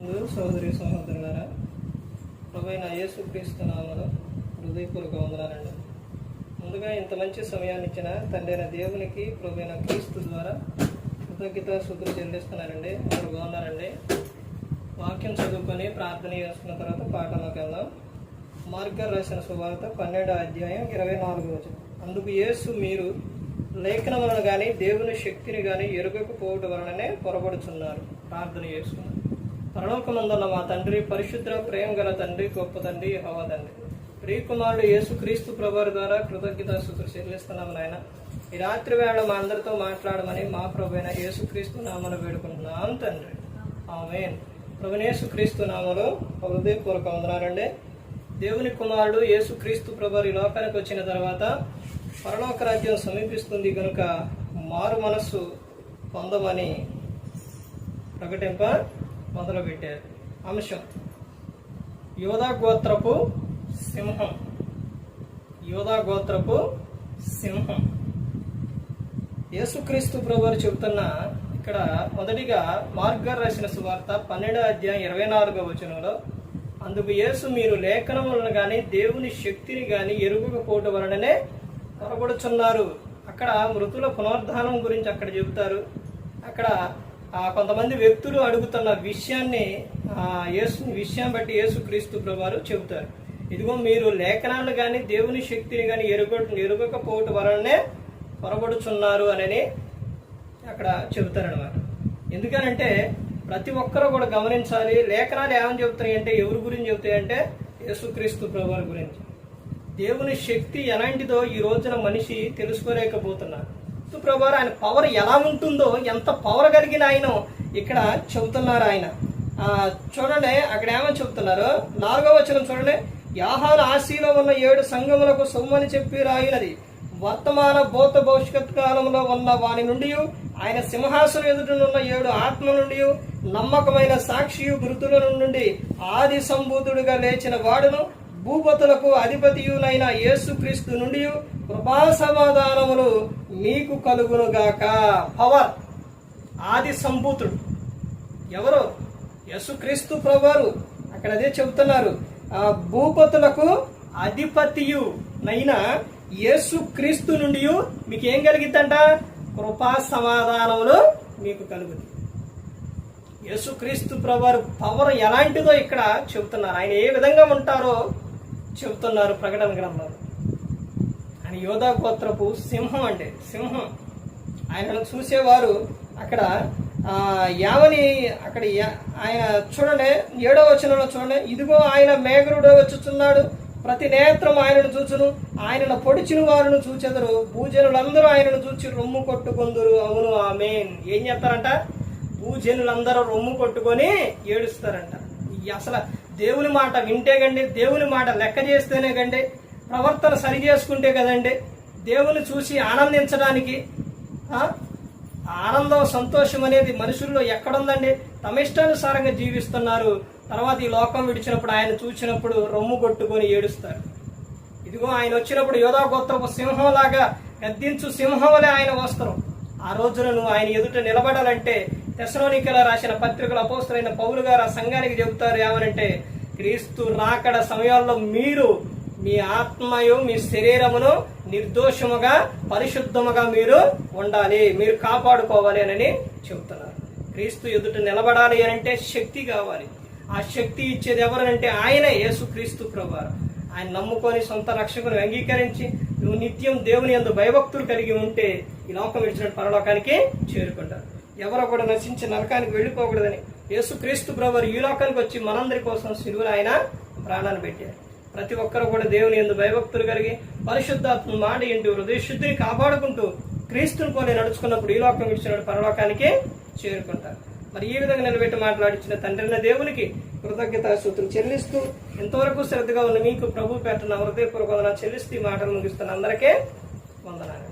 ముందు సహోదరులారా ప్రభైన యేసు క్రీస్తు నామలో హృదయపూర్వక వందనాలండి. ముందుగా ఇంత మంచి సమయాన్ని ఇచ్చిన తండ్రైన దేవునికి ప్రభైన క్రీస్తు ద్వారా కృతజ్ఞత శుద్ధులు చెల్లిస్తున్నారండి. అందరూ బాగున్నారండి? వాక్యం చదువుకొని ప్రార్థన చేసుకున్న తర్వాత పాఠంలోకి వెళ్దాం. మార్గర్ రాసిన సువార్త పన్నెండో అధ్యాయం ఇరవై నాలుగు రోజు అందుకు యేసు మీరు లేఖనములను కానీ దేవుని శక్తిని కానీ ఎరుగకపోవడం వలననే పొరబడుచున్నారు. ప్రార్థన చేసుకున్నారు పరలోకమందున్న మా తండ్రి పరిశుద్ర ప్రేమ గల తండ్రి గొప్ప తండ్రి హవ తండ్రి. ప్రియకుమారుడు యేసు క్రీస్తు ప్రభారి ద్వారా కృతజ్ఞత స్థుతులు చెల్లిస్తున్నాము నాయన. ఈ రాత్రి వేళ మా అందరితో మాట్లాడమని మా ప్రభైన యేసు క్రీస్తు నామను వేడుకుంటున్నాం తండ్రి. ఆమెన్. ప్రభునేసు క్రీస్తు నామలో హృదయపూర్వక వందనాలండి దేవుని కుమారుడు యేసు క్రీస్తు ప్రభు ఈ లోకానికి వచ్చిన తర్వాత పరలోక రాజ్యం సమీపిస్తుంది కనుక మారు మనస్సు పొందమని ప్రకటింప మొదలుపెట్టారు. అంశం. యోధా గోత్రపు సింహం. యోధా గోత్రపు సింహం. యేసుక్రీస్తు ప్రభువారు చెబుతున్న ఇక్కడ మొదటిగా మార్గర్ రాసిన సువార్త పన్నెండో అధ్యాయం ఇరవై నాలుగో వచనంలో అందుకు యేసు మీరు లేఖనములను కానీ దేవుని శక్తిని కానీ ఎరుగుకపోవటం వలననే పొరబడుచున్నారు అక్కడ మృతుల పునరుద్ధానం గురించి అక్కడ చెబుతారు. అక్కడ కొంతమంది వ్యక్తులు అడుగుతున్న విషయాన్ని యేసు విషయం బట్టి యేసు క్రీస్తు ప్రభువారు చెబుతారు. ఇదిగో మీరు లేఖనాలు కానీ దేవుని శక్తిని కానీ ఎరుగొట్టు ఎరుగకపోవటం వలననే పొరబడుచున్నారు అని అక్కడ చెబుతారనమాట ఎందుకనంటే ప్రతి ఒక్కరూ కూడా గమనించాలి లేఖనాలు ఏమని చెబుతాయంటే ఎవరి గురించి చెబుతాయంటే యేసుక్రీస్తు ప్రభువారి గురించి. దేవుని శక్తి ఎలాంటిదో ఈ రోజున మనిషి తెలుసుకోలేకపోతున్నారు. యేసు ప్రభువారు ఆయన పవర్ ఎలా ఉంటుందో ఎంత పవర్ కలిగిన ఆయన ఇక్కడ చెబుతున్నారు ఆయన. ఆ, చూడండి అక్కడ ఏమని చెబుతున్నారు? నాలుగో వచనం చూడండి. యాహాను ఆశీలో ఉన్న ఏడు సంఘములకు సొమ్మని చెప్పి రాయినది. వర్తమాన భూత భవిష్యత్ కాలంలో ఉన్న వాని నుండి ఆయన సింహాసనం ఎదుటనున్న ఏడు ఆత్మ నుండి నమ్మకమైన సాక్షియు గురుతుల నుండి ఆది సంభూతుడుగా లేచిన వాడును భూపతులకు అధిపతియులైన యేసుక్రీస్తు నుండి కృపా సమాధానములు మీకు కలుగునుగాక. పవర్. ఆది సంభూతుడు. ఎవరు? యేసుక్రీస్తు ప్రభువారు. అక్కడ అదే చెబుతున్నారు. భూపతులకు అధిపతియు నైనా యేసు నుండి మీకు ఏం కలిగిద్దంట? కృపా సమాధానములు మీకు కలుగుతుంది యేసుక్రీస్తు ప్రభువారు పవర్ ఎలాంటిదో ఇక్కడ చెబుతున్నారు. ఆయన ఏ విధంగా ఉంటారో చెబుతున్నారు ప్రకటన గ్రంథంలో. ఆయన యోధా గోత్రపు సింహం అంటే సింహం. ఆయనను చూసేవారు అక్కడ ఆ, యావని అక్కడ ఆయన చూడండి ఏడో వచనంలో చూడండి ఇదిగో ఆయన మేఘరుడు వచ్చుచున్నాడు ప్రతి నేత్రం ఆయనను చూచును ఆయనను పొడిచిన వారిని చూచెదరు భూజనులందరూ ఆయనను చూచి రొమ్ము కొట్టుకొందురు అవును ఆమె ఏం చేస్తారంట? భూజనులందరూ రొమ్ము కొట్టుకొని ఏడుస్తారంట. అసలు దేవుని మాట వింటే గండి దేవుని మాట లెక్క చేస్తేనే గండి ప్రవర్తన సరి చేసుకుంటే కదండి. దేవుని చూసి ఆనందించడానికి ఆనందం సంతోషం అనేది మనుషుల్లో ఎక్కడుందండి? తమ ఇష్టానుసారంగా జీవిస్తున్నారు. తర్వాత ఈ లోకం విడిచినప్పుడు ఆయన చూసినప్పుడు రొమ్ము కొట్టుకొని ఏడుస్తారు. ఇదిగో ఆయన వచ్చినప్పుడు యోధా గోత్రపు సింహంలాగా గద్దించు సింహం వలె ఆయన వస్త్రం. ఆ రోజున నువ్వు ఆయన ఎదుట నిలబడాలంటే తెసలోనికల రాసిన పత్రికల అపోస్తులైన పౌలు గారు ఆ సంఘానికి చెబుతారు ఏమనంటే క్రీస్తు రాకడ సమయాల్లో మీరు మీ ఆత్మయు మీ శరీరమును నిర్దోషముగా పరిశుద్ధముగా మీరు ఉండాలి మీరు కాపాడుకోవాలి అని చెబుతున్నారు. క్రీస్తు ఎదుట నిలబడాలి అని అంటే శక్తి కావాలి. ఆ శక్తి ఇచ్చేది ఎవరనంటే ఆయనే యేసు క్రీస్తు ప్రభువారు. ఆయన నమ్ముకొని సొంత రక్షకుని అంగీకరించి నువ్వు నిత్యం దేవుని ఎందు భయభక్తులు కలిగి ఉంటే ఈ లోకం ఇచ్చిన పరలోకానికి చేరుకుంటారు. ఎవరో కూడా నశించి నరకానికి వెళ్ళిపోకూడదని యేసు క్రీస్తు ఈ లోకానికి వచ్చి మనందరి కోసం సిలువను ఆయన ప్రాణాన్ని పెట్టారు. ప్రతి ఒక్కరు కూడా దేవుని ఎందు భయభక్తులు కలిగి పరిశుద్ధాత్మ మాట ఇంటి హృదయ శుద్ధిని కాపాడుకుంటూ క్రీస్తుని కొని నడుచుకున్నప్పుడు ఈ లోకం విడిచిన పరలోకానికి చేరుకుంటారు. మరి ఈ విధంగా నిలబెట్టి మాట్లాడించిన తండ్రిన దేవునికి కృతజ్ఞత సూత్రులు చెల్లిస్తూ ఎంతవరకు శ్రద్ధగా ఉన్న మీకు ప్రభు పెట్టిన హృదయపూర్వక చెల్లిస్తూ ఈ మాటలు ముగిస్తున్న అందరికీ వందనాలు.